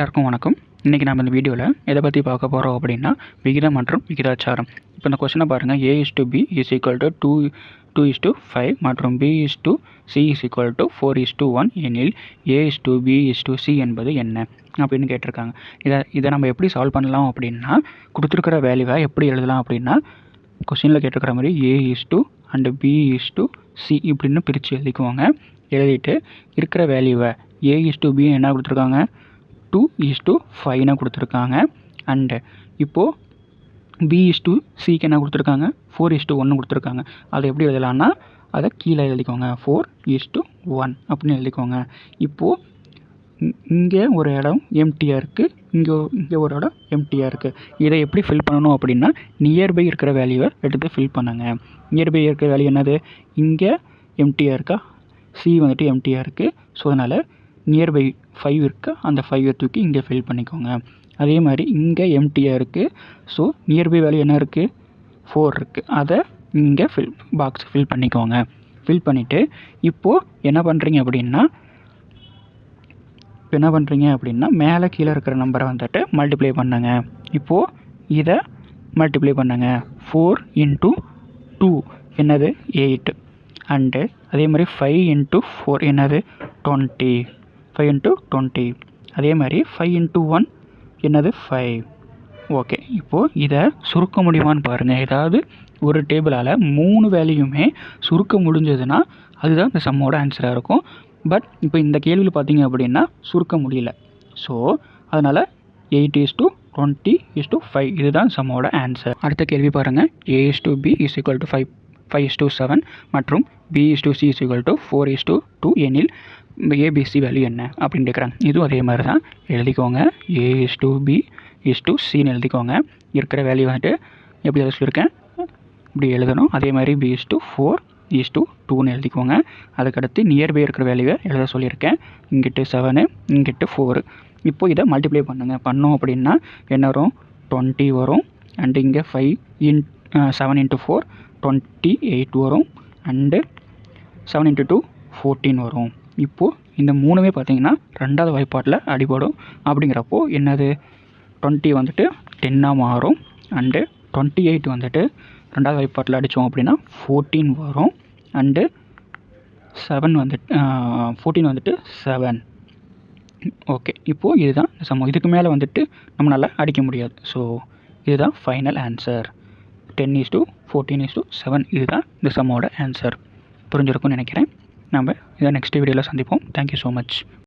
எல்லாருக்கும் வணக்கம். இன்றைக்கி நம்ம இந்த வீடியோவில் எதை பற்றி பார்க்க போகிறோம் அப்படின்னா விகிதம் மற்றும் விகிதாச்சாரம். இப்போ இந்த கொஸ்டினை பாருங்கள் A is to B is equal to two two is to five மற்றும் B is to C is equal to four is to one எனில் A is to B is to C என்பது என்ன அப்படின்னு கேட்டிருக்காங்க. இதை இதை நம்ம எப்படி சால்வ் பண்ணலாம் அப்படின்னா கொடுத்துருக்கிற வேல்யூவை எப்படி எழுதலாம் அப்படின்னா கொஸ்டினில் கேட்டிருக்கிற மாதிரி A is to and B is to C இப்படின்னு பிரித்து எழுதிக்குவாங்க எழுதிட்டு இருக்கிற வேல்யூவை ஏ இஸ் டு பி என்ன கொடுத்துருக்காங்க? டூ இஸ் டூ ஃபைவ்னா கொடுத்துருக்காங்க. அண்டு இப்போது பி இஸ் டூ சிக்கு என்ன கொடுத்துருக்காங்க? ஃபோர் இஸ் டூ ஒன்று கொடுத்துருக்காங்க. அதை எப்படி எழுதலான்னா அதை கீழே எழுதிக்கோங்க. ஃபோர் இஸ் டூ ஒன் அப்படின்னு எழுதிக்கோங்க. இப்போது இங்கே ஒரு இடம் எம்டியாக இருக்குது இங்கே இங்கே ஒரு இடம் எம்டியாக இருக்குது இதை எப்படி ஃபில் பண்ணணும் அப்படின்னா நியர்பை இருக்கிற வேல்யூவை எடுத்து ஃபில் பண்ணுங்க. நியர்பை இருக்கிற வேல்யூ என்னது? இங்கே எம்டியாக இருக்கா? சி வந்துட்டு எம்டியாக இருக்குது ஸோ அதனால் நியர்பை ஃபைவ் இருக்கா. அந்த ஃபைவை தூக்கி இங்கே ஃபில் பண்ணிக்கோங்க. அதே மாதிரி இங்கே எம்டியாக இருக்குது ஸோ நியர்பை வேல்யூ என்ன இருக்குது ஃபோர் இருக்குது அதை இங்கே ஃபில் பாக்ஸ் ஃபில் பண்ணிக்கோங்க. ஃபில் பண்ணிவிட்டு இப்போது என்ன பண்ணுறீங்க அப்படின்னா இப்போ என்ன பண்ணுறீங்க அப்படின்னா மேலே கீழே இருக்கிற நம்பரை வந்துட்டு மல்டிப்ளை பண்ணுங்க. இப்போது இதை மல்டிப்ளை பண்ணுங்க. ஃபோர் இன்ட்டு டூ என்னது? எயிட் அண்டு அதே மாதிரி ஃபைவ் இன்ட்டு ஃபோர் என்னது? டுவெண்ட்டி ஃபைவ் இன்ட்டு டுவெண்ட்டி அதே மாதிரி ஃபைவ் இன்ட்டு ஒன் என்னது? ஃபைவ் ஓகே இப்போது இதை சுருக்க முடியுமான்னு பாருங்கள் ஏதாவது ஒரு டேபிளால் மூணு வேலையுமே சுருக்க முடிஞ்சதுன்னா அதுதான் இந்த சம்மோட ஆன்சராக இருக்கும். பட் இப்போ இந்த கேள்வியில் பார்த்தீங்க அப்படின்னா சுருக்க முடியல. ஸோ அதனால் eight is to twenty is to five இதுதான் சம்மோட ஆன்சர் அடுத்த கேள்வி பாருங்கள் A is to B is equal to five five is to seven மற்றும் B is to C is equal to four is to two எனில் ABC value என்ன அப்படின்னு கேட்குறாங்க. இதுவும் அதே மாதிரி தான். எழுதிக்கோங்க. A is to B is to சின்னு எழுதிக்கோங்க. இருக்கிற வேல்யூ வந்துட்டு எப்படி எழுத சொல்லியிருக்கேன்? இப்படி எழுதணும். அதே மாதிரி B is to four is to டூன்னு எழுதிக்கோங்க. அதுக்கடுத்து நியர்பை இருக்கிற வேல்யூவை எழுத சொல்லியிருக்கேன். இங்கிட்டு செவனு இங்கிட்டு ஃபோரு இப்போ இதை மல்டிப்ளை பண்ணுங்கள் பண்ணோம் அப்படின்னா என்ன வரும்? டுவெண்ட்டி வரும். அண்டு இங்கே five in seven into four twenty eight வரும். And seven into two fourteen வரும். இப்போது இந்த மூணுமே பார்த்தீங்கன்னா ரெண்டாவது வாய்ப்பாட்டில் அடிபடும். அப்படிங்கிறப்போ என்னது? டுவெண்ட்டி வந்துட்டு டென்னாக மாறும். அண்டு டுவெண்ட்டி எயிட் வந்துட்டு ரெண்டாவது வாய்ப்பாட்டில் அடித்தோம் அப்படின்னா ஃபோர்டீன் வரும். அண்டு செவன் வந்துட்டு ஃபோர்டீன் வந்துட்டு செவன் ஓகே இப்போது இதுதான் சமம். இதுக்கு மேலே வந்துட்டு நம்மளால் அடிக்க முடியாது. ஸோ இதுதான் final answer ten is to fourteen is to seven இதுதான் இந்த சம்மோட ஆன்சர் புரிஞ்சிருக்கும்னு நினைக்கிறேன். நம்ம இதை நெக்ஸ்ட் வீடியோவில் சந்திப்போம். Thank you so much